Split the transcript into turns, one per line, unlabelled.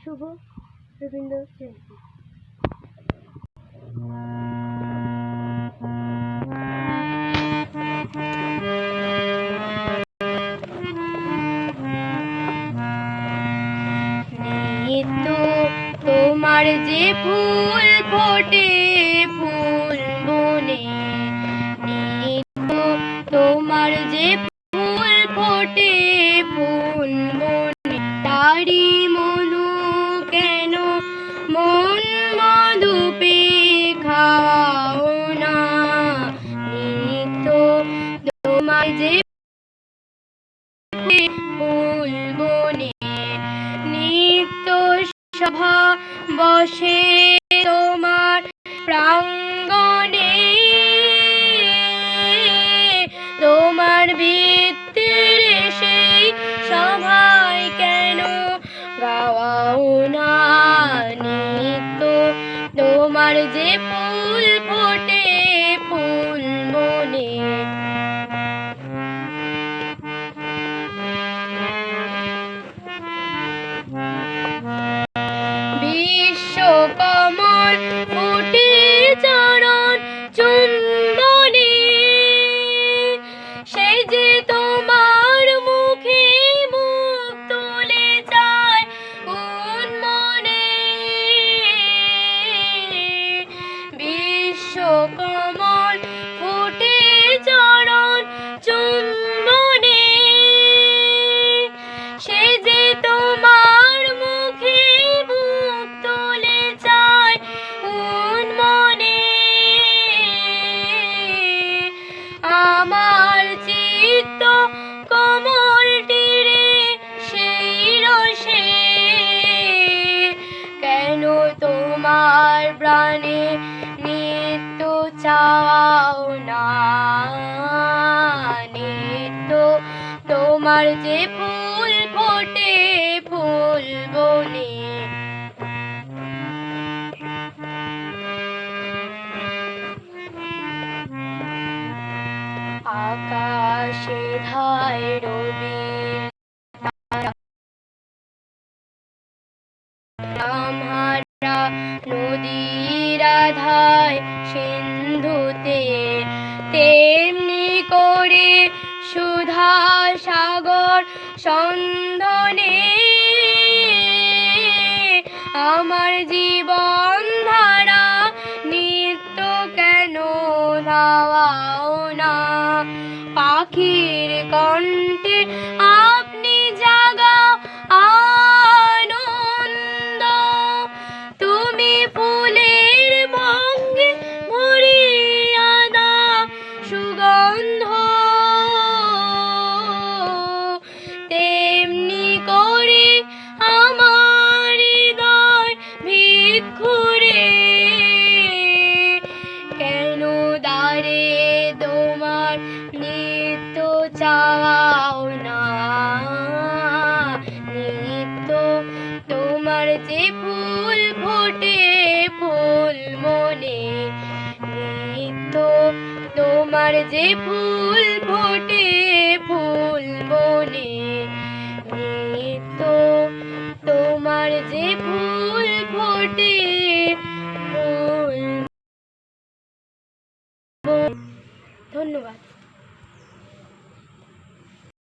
শুভ রবীন্দ্র জয়ন্তী। তোমার যে ফুল ফোটে ফুল বনে তোমার যে ফুল ফোটে ফুল বনে তারি বনে নিত্য সভা বসে ফুটে চরণ চুম্বনে। সে যে তোমার মুখে মুখ তুলে যায় উন্মনে। বিশ্বকমল চাও না নিত্য। তোমার যে ফুল ফোটে ফুল বনে আকাশে ধায় আমরা নদীর আধায় সিন্ধুতে তেমনি করে সুধা সাগর সন্ধনে আমার জীবন ধারা নিত্য কেন ধাওয়াও না? পাখির কণ্ঠে বলে তোমার যে ফুল ফোটে